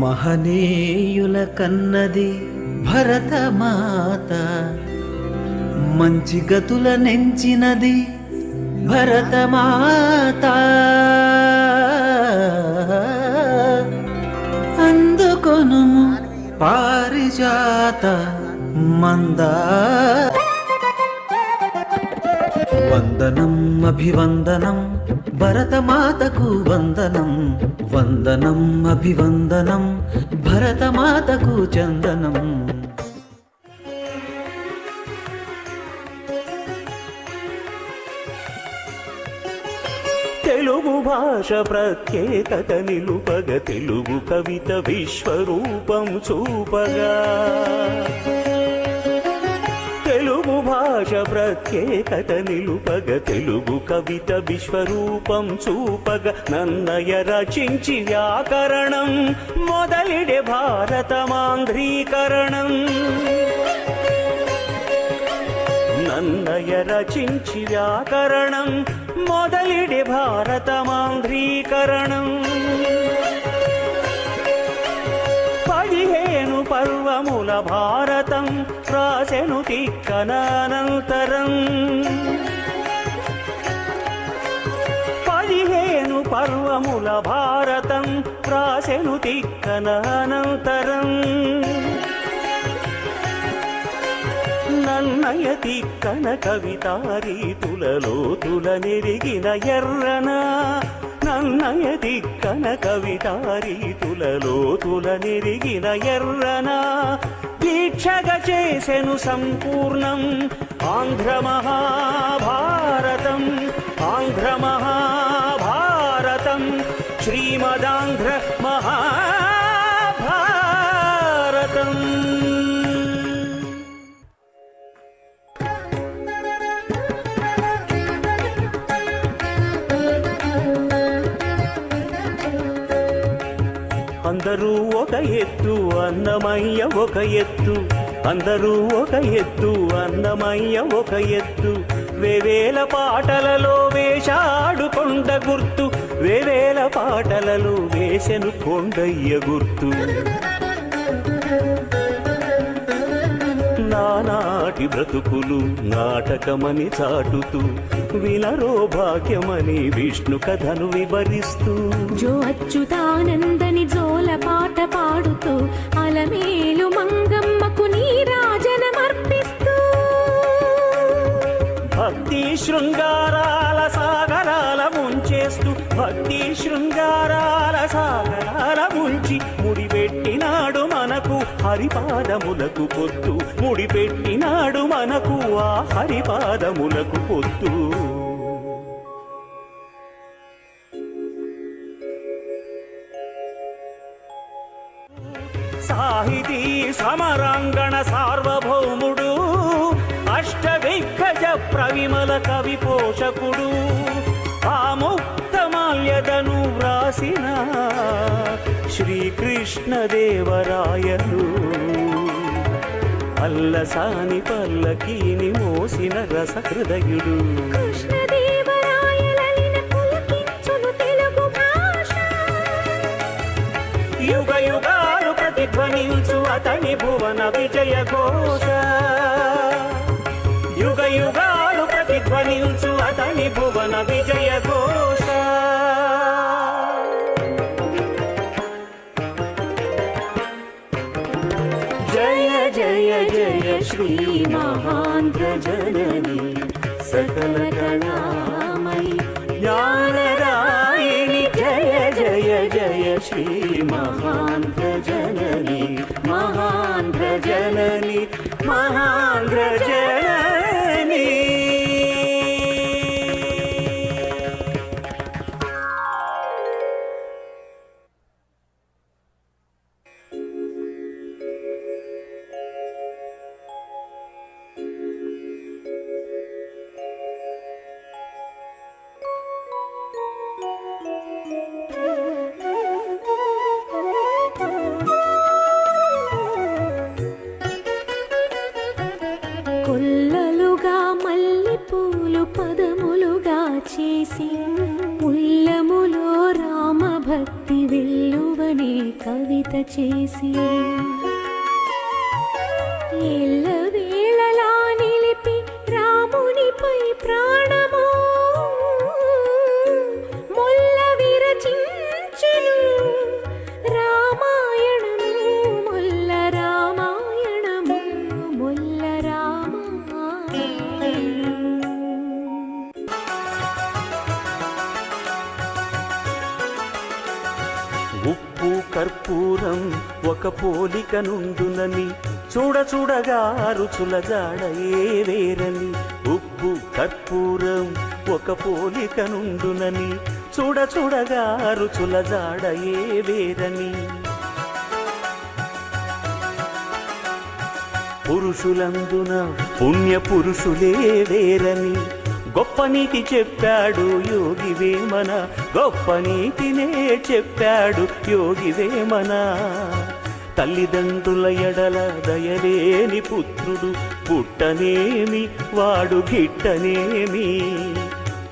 మహనీయుల కన్నది భరతమాత మంచి గతుల నెంచినది భరతమాత. అందుకొను పారిజాత మందా. వందనం అభివందనం భరతమాతకు వందనం వందనం అభివందనం భరతమాతకు చందనం. తెలుగు భాష ప్రత్యేకత నిలుపగ తెలుగు కవిత విశ్వరూపం చూపగా. భాష ప్రత్యేకత నిలుపగ తెలుగు కవిత విశ్వరూపం చూపగ నన్నయ రచించి వ్యాకరణం మొదలిడే భారతమాంధ్రీకరణం. నన్నయ రచించి వ్యాకరణం మొదలిడి భారతమాంధ్రీకరణం. పదిహేను పర్వముల భారతం రాసెను తిక్కనానంతరం. పదిహేను పర్వముల భారతం రాసెను తిక్కనానంతరం. నన్నయతి కన కవితారీతులలో తుల నెరిగిన ఎర్రన నన్నయతి కన కవితారీతులలో తుల నెరిగిన ఎర్రనా దీక్షగ చేసెను సంపూర్ణం. ఆంధ్ర మహాభారత అందరూ ఒక ఎత్తు అన్నమయ్య ఒక ఎత్తు. అందరూ ఒక ఎత్తు అన్నమయ్య ఒక ఎత్తు. వేవేల పాటలలో వేషాడు కొండ గుర్తు. వేవేల పాటలలో వేసెను కొండయ్య గుర్తు. నాటి బ్రతుకులు నాటకమని చాటుతూ వినరో భాగ్యమని విష్ణు కథను వివరిస్తూ. జో అచ్యుతానందని జోల పాట పాడుతూ అలమేలు మంగమ్మకు భక్తి శృంగారాల సాగరాల ముంచేస్తూ భక్తి శృంగారాల సాగరాల ముంచి ముడిపెట్టినాడు మనకు హరిపాదములకు పొత్తు. ముడిపెట్టినాడు మనకు ఆ హరిపాదములకు పొత్తు. సాహితీ సమరాంగణ ప్రవిమల కవి పోషకుడు. ఆ ముక్తమాల్యదను వ్రాసిన శ్రీకృష్ణదేవరాయలు. అల్లసాని పల్లకీని మోసిన రసహృదయుడు. యుగ యుగాలు ప్రతిధ్వనించు అతని భువన విజయ ఘోష. ನುಡಿಯುಂಚು ಅದನಿ ಭುವನ ವಿಜಯ ಘೋಷ ಜಯ ಜಯ ಜಯ ಶ್ರೀ ಮಹಾಂದ್ರ ಜನನಿ ಸಕಲ ಕಲಾಮಯಿ ಜ್ಞಾನರಾಯಿಣಿ ಜಯ ಜಯ ಜಯ ಶ್ರೀ ಮಹಾಂದ್ರ ಜನನಿ ಮಹಾಂದ್ರ ಜನನಿ ಮಹಾಂದ್ರ ಜನ చేసి పోలిక నుండునని చూడ చూడగా రుచుల జాడ ఏ వేరని. ఉప్పు కర్పూరం ఒక పోలిక నుండునని చూడ చూడగా రుచుల జాడ ఏ వేరని. పురుషులందున పుణ్య పురుషులే వేరని. గొప్ప నీతి చెప్పాడు యోగి వేమన. గొప్ప నీతినే చెప్పాడు యోగి వేమన. తల్లిదండ్రుల ఎడల దయలేని పుత్రుడు పుట్టనేమి వాడు గిట్టనేమి?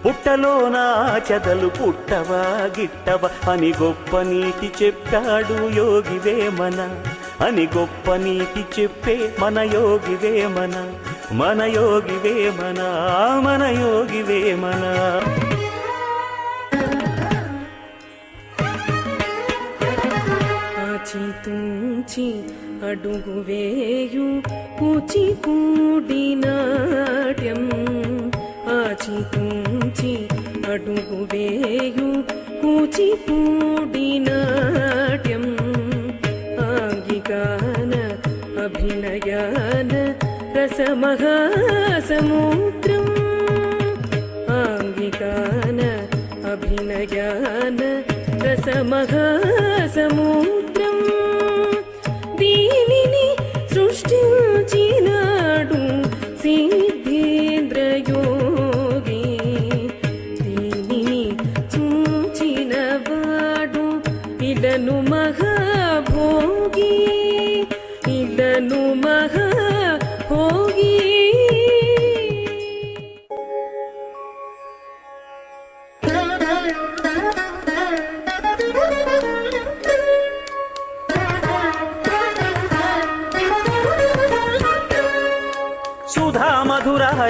పుట్టలోనా చెదలు పుట్టవా గిట్టవా? అని గొప్ప నీతి చెప్పాడు యోగి వేమన. అని గొప్ప నీతి చెప్పే మన యోగి వేమన. మన యోగి వేమన మన యోగి వేమన. ఆచితూచి అడుగు వేయు కూచిపూడి నాట్యం. ఆచి తుంచి అడుగు వేయు కూచిపూడి నాట్యం. ఆంగికాన అభినయాన రసమహాసముద్రం. ఆంగికాన అభినయాన రసమహాసముద్రం.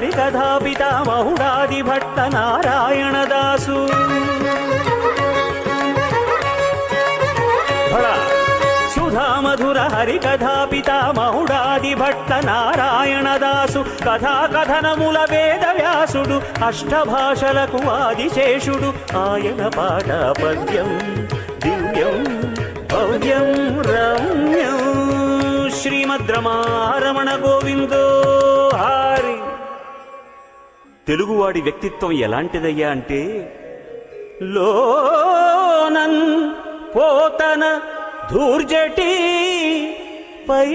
మధుర హరి కథా పితామహుడాది భట్ట నారాయణ దాసు భళ. సుధా మధుర హరి కథా పితామహుడాది భట్ట నారాయణ దాసు కథా కథనముల వేద వ్యాసుడు అష్టభాషలకు ఆదిశేషుడు ఆయన పాట పద్యం దివ్యం భవ్యం రమ్యం శ్రీమద్రమారమణ గోవిందో హారి తెలుగువాడి వ్యక్తిత్వం ఎలాంటిదయ్యా అంటే లోనన్ పోతన ధూర్జటి పై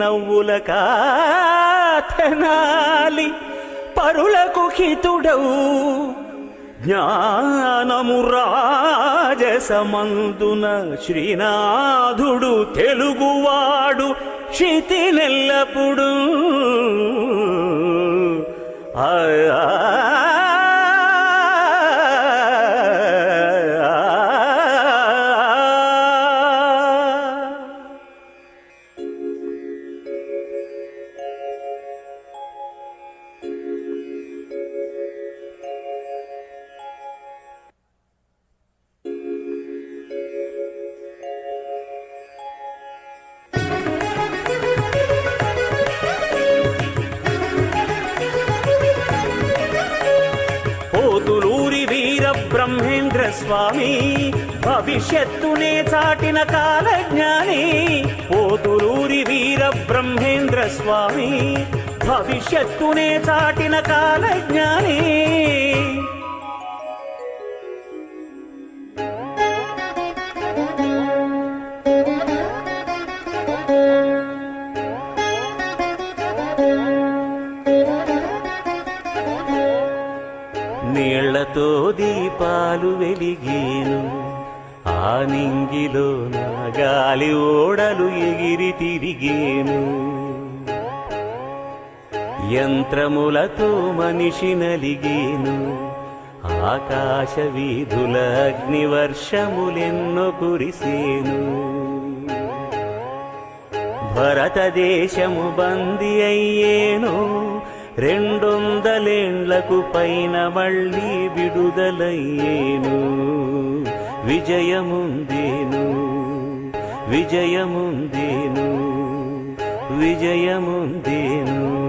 నవ్వుల కాథనాలి పరులకు హితుడవు జ్ఞానము రాజసమందున శ్రీనాథుడు తెలుగువాడు క్షితి నెల్లపుడు ఆ స్వామి భవిష్యత్తునే చాటిన కాలజ్ఞాని పోతులూరి వీర బ్రహ్మేంద్ర స్వామి భవిష్యత్తునే చాటిన కాలజ్ఞాని. దీపాలు వెలిగేను. ఆ నింగిలో నా గాలి ఓడలు ఎగిరి తిరిగేను. యంత్రములతో మనిషి నలిగేను. ఆకాశ వీధుల అగ్నివర్షములెన్నో కురిసేను. భరతదేశము బంది అయ్యేను. రెండొందలేండ్లకు పైన మళ్ళీ విడుదలయ్యేను. విజయముందేను. విజయముందేను. విజయముందేను.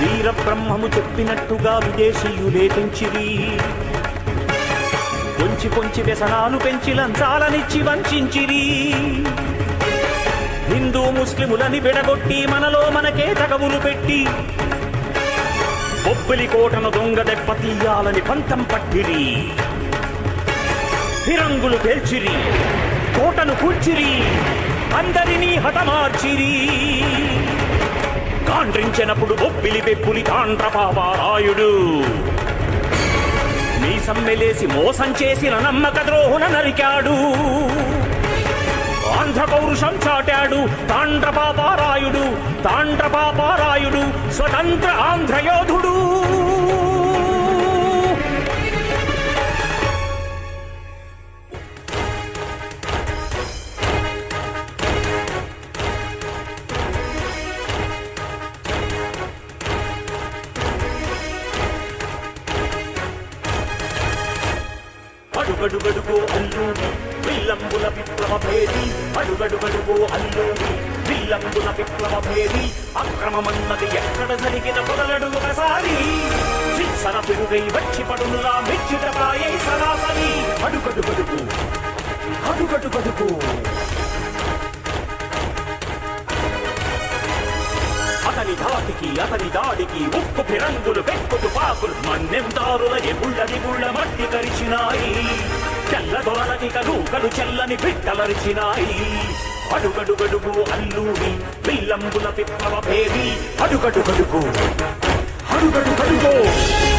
వీర బ్రహ్మము చెప్పినట్టుగా విదేశీయులే పెంచిరి కొంచి కొంచి వ్యసనాలు పెంచి లంచాలనిచ్చి వంచిరి హిందూ ముస్లిములని విడగొట్టి మనలో మనకే తగవులు పెట్టి బొబ్బిలి కోటను దొంగ దెబ్బ తీయాలని పంతం పట్టిరి. ఫిరంగులు పేల్చిరి కోటను కూల్చిరి అందరినీ హతమార్చిరి. తాండ్రించినప్పుడు బొబ్బిలి బెప్పులి తాండ్రపాపారాయుడు. నీ సమ్మెలేసి మోసం చేసిన నమ్మక ద్రోహున నరికాడు. ఆంధ్ర పౌరుషం చాటాడు తాండ్రపాపారాయుడు. తాండ్రపాపారాయుడు స్వతంత్ర ఆంధ్రయోధుడు. అడుగడుగడుగో అల్లూరి విల్లంబుల విప్లవ భేది అడుగడుగడుగో అల్లూరి విల్లంబుల విప్లవ భేది అక్రమమన్నది ఎక్కడ జరిగిన మొదలడు ఒకసారి శిక్షణ పెరుగై వచ్చి పడునులా మెచ్చిటపాయై సరాసరి. అడుగడుగడుగు అడుగడుగడుగు. అతని ధాటికి అతని దాడికి ఉక్కు ఫిరంగులు పెక్కు తుపాకులు మన్నెందారుల ఎగుళ్ళని గుళ్ళ మట్టి కరిచినాయి. తెల్ల దొరలకి కలూకలు చెల్లని పిట్టలరిచినాయి. అడుగడుగడుగు అల్లూరి బిల్లంబుల పిప్పవ పేరి. అడుగడుగడుగు అడుగడుగడుగు.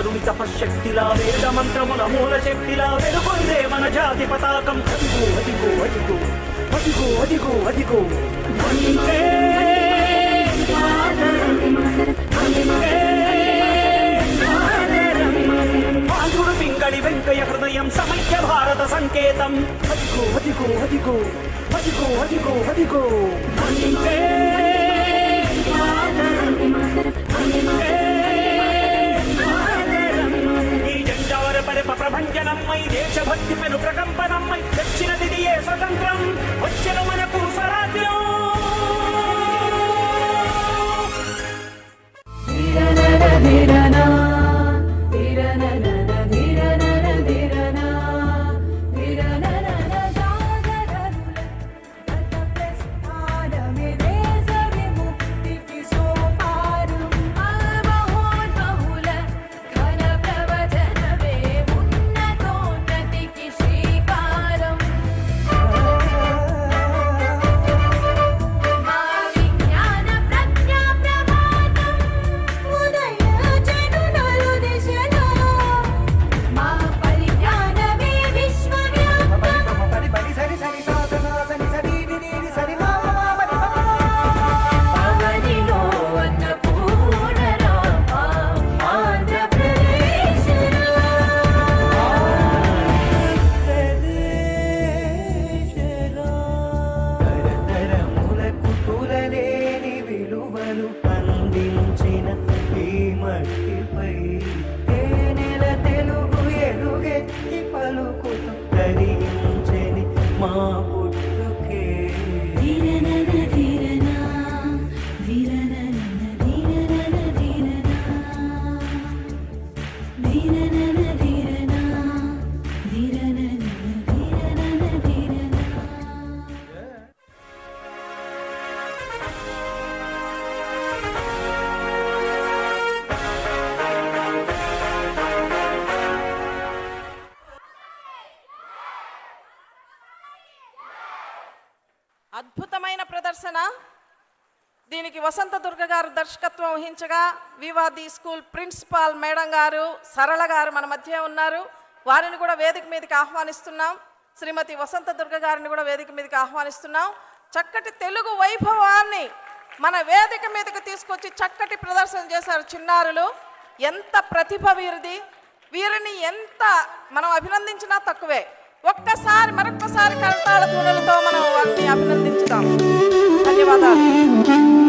ఆదిశంకరుని తపశక్తిలా వేద మంత్రముల మూల శక్తిలా వెలుగొందే మన జాతి పతాకం. అదిగో అదిగో అదిగో అదిగో అదిగో అదిగో. వందే ఆంధ్రుడు పింగళి వెంకయ్య హృదయం సమైక్య భారత సంకేతం. అదిగో అదిగో అదిగో అదిగో అదిగో అదిగో. వందే ఈ జంజావర ప్రభంజనమ్మై దేశభక్తి పెను ప్రకంపనమ్మై తెచ్చినది ఏ స్వతంత్రం వచ్చిన పండించ అద్భుతమైన దీనికి వసంత దుర్గ గారు దర్శకత్వం వహించగా వివాది స్కూల్ ప్రిన్సిపాల్ మేడం గారు సరళ గారు మన మధ్య ఉన్నారు. వారిని కూడా వేదిక మీదకి ఆహ్వానిస్తున్నాం. శ్రీమతి వసంత దుర్గ గారిని కూడా వేదిక మీదకి ఆహ్వానిస్తున్నాం. చక్కటి తెలుగు వైభవాన్ని మన వేదిక మీదకి తీసుకొచ్చి చక్కటి ప్రదర్శన చేశారు చిన్నారులు. ఎంత ప్రతిభ వీరిది. వీరిని ఎంత మనం అభినందించినా తక్కువే. ఒక్కసారి మరొక్కసారి కరతాళ ధ్వనులతో మనం వారిని అభినందించుదాం. 到这。